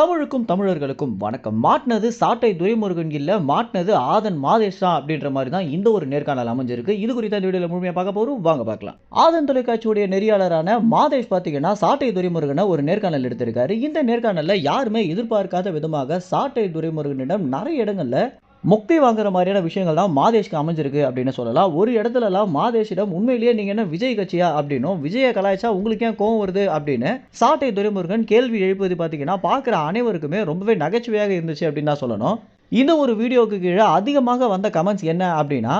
தமிழுக்கும் தமிழர்களுக்கும் வணக்கம். மாட்டினது சாட்டை துரைமுருகன் இல்லை மாட்டினது ஆதன் மாதேஷா அப்படின்ற மாதிரி தான் இந்த ஒரு நேர்காணல் அமைஞ்சிருக்கு. இது குறித்த இந்த வீடியோவில் முழுமையாக பார்க்க போகிறோம் வாங்க பார்க்கலாம். ஆதன் தொலைக்காட்சியுடைய நெறியாளரான மாதேஷ் பார்த்தீங்கன்னா சாட்டை துரைமுருகனை ஒரு நேர்காணல் எடுத்திருக்காரு. இந்த நேர்காணலில் யாருமே எதிர்பார்க்காத விதமாக சாட்டை துரைமுருகனிடம் நிறைய இடங்களில் முக்தி வாங்குற மாதிரியான விஷயங்கள் தான் மாதேஷ்க்கு அமைஞ்சிருக்கு அப்படின்னு சொல்லலாம். ஒரு இடத்துலலாம் மாதேஷிடம் உண்மையிலேயே நீங்கள் என்ன விஜய் கட்சியா அப்படின்னும் விஜயை கலாய்ச்சா உங்களுக்கு ஏன் கோவம் வருது அப்படின்னு சாட்டை துரைமுருகன் கேள்வி எழுப்புவது பார்த்தீங்கன்னா பார்க்குற அனைவருக்குமே ரொம்பவே நகைச்சுவையாக இருந்துச்சு அப்படின்னு தான் சொல்லணும். இந்த ஒரு வீடியோவுக்கு கீழே அதிகமாக வந்த கமெண்ட்ஸ் என்ன அப்படின்னா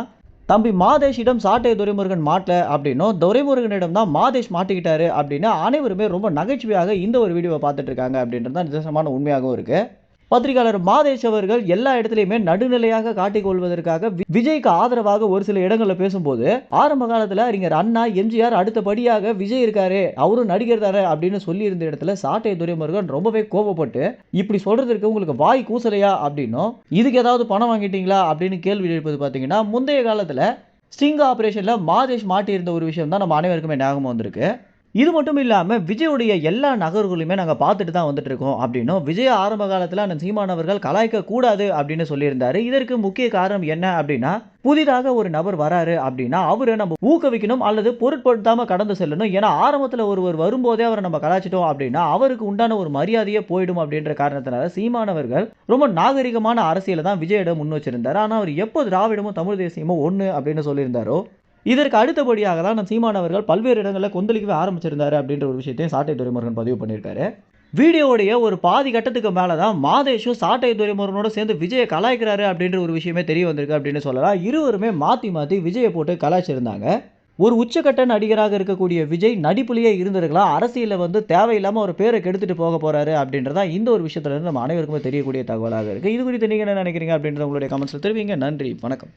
தம்பி மாதேஷிடம் சாட்டை துரைமுருகன் மாட்டல அப்படின்னும் துரைமுருகனிடம் தான் மாதேஷ் மாட்டிக்கிட்டாரு அப்படின்னு அனைவருமே ரொம்ப நகைச்சுவையாக இந்த ஒரு வீடியோவை பார்த்துட்டு இருக்காங்க அப்படின்றது தான் நிதர்சனமான உண்மையாகவும் இருக்குது பத்திரிகையாளர் மாதேஷ் அவர்கள் எல்லா இடத்துலையுமே நடுநிலையாக காட்டிக்கொள்வதற்காக விஜய்க்கு ஆதரவாக ஒரு சில இடங்களில் பேசும்போது ஆரம்ப காலத்தில் அறிஞர் அண்ணா எம்ஜிஆர் அடுத்தபடியாக விஜய் இருக்காரு அவரும் நடிகர் தானே அப்படின்னு சொல்லி இருந்த இடத்துல சாட்டை துரைமுருகன் ரொம்பவே கோபப்பட்டு இப்படி சொல்றதுக்கு உங்களுக்கு வாய் கூசலையா அப்படின்னும் இதுக்கு ஏதாவது பணம் வாங்கிட்டீங்களா அப்படின்னு கேள்வி எழுப்பது பார்த்தீங்கன்னா முந்தைய காலத்தில் ஸ்டிங் ஆப்ரேஷனில் மாதேஷ் மாட்டியிருந்த ஒரு விஷயம் தான் நம்ம அனைவருக்குமே ஞாபகம் வந்திருக்கு. இது மட்டும் இல்லாமல் விஜயுடைய எல்லா நகர்களுமே நாங்கள் பார்த்துட்டு தான் வந்துட்டு இருக்கோம். அப்படின்னும் விஜய் ஆரம்ப காலத்தில் அந்த சீமானவர்கள் கலாய்க்க கூடாது அப்படின்னு சொல்லியிருந்தாரு. இதற்கு முக்கிய காரணம் என்ன அப்படின்னா புதிதாக ஒரு நபர் வராரு அப்படின்னா அவரை நம்ம ஊக்குவிக்கணும் அல்லது பொருட்படுத்தாமல் கடந்து செல்லணும். ஏன்னா ஆரம்பத்தில் ஒருவர் வரும்போதே அவரை நம்ம கலாய்ச்சிட்டோம் அப்படின்னா அவருக்கு உண்டான ஒரு மரியாதையே போயிடும் அப்படின்ற காரணத்தினால சீமானவர்கள் ரொம்ப நாகரிகமான அரசியலை தான் விஜயிடம் முன் வச்சிருந்தார். ஆனால் அவர் எப்போ திராவிடமும் தமிழ் தேசியமும் ஒன்று அப்படின்னு சொல்லியிருந்தாரோ இதற்கு அடுத்தபடியாக தான் நம்ம சீமானவர்கள் பல்வேறு இடங்களில் கொந்தளிக்கவே ஆரம்பிச்சிருந்தாரு அப்படின்ற ஒரு விஷயத்தையும் சாட்டை துரைமுருகன் பதிவு பண்ணியிருக்காரு. வீடியோவுடைய ஒரு பாதி கட்டத்துக்கு மேலே தான் மாதேஷும் சாட்டை துரைமுருகனோட சேர்ந்து விஜயை கலாய்க்கிறாரு அப்படின்ற ஒரு விஷயமே தெரிய வந்திருக்கு அப்படின்னு சொல்லலாம். இருவருமே மாற்றி மாற்றி விஜயை போட்டு கலாய்ச்சிருந்தாங்க. ஒரு உச்சக்கட்ட நடிகராக இருக்கக்கூடிய விஜய் நடிப்புலேயே இருந்திருக்கலாம். அரசியலில் வந்து தேவையில்லாமல் ஒரு பேரை கெடுத்துட்டு போக போகிறாரு அப்படின்றதா இந்த ஒரு விஷயத்துலேருந்து நம்ம அனைவருக்குமே தெரியக்கூடிய தகவலாக இருக்குது இது குறித்து நீங்கள் என்ன நினைக்கிறீங்க அப்படின்றத உங்களுடைய கமெண்ட்ஸில் தெரிவிங்க. நன்றி வணக்கம்.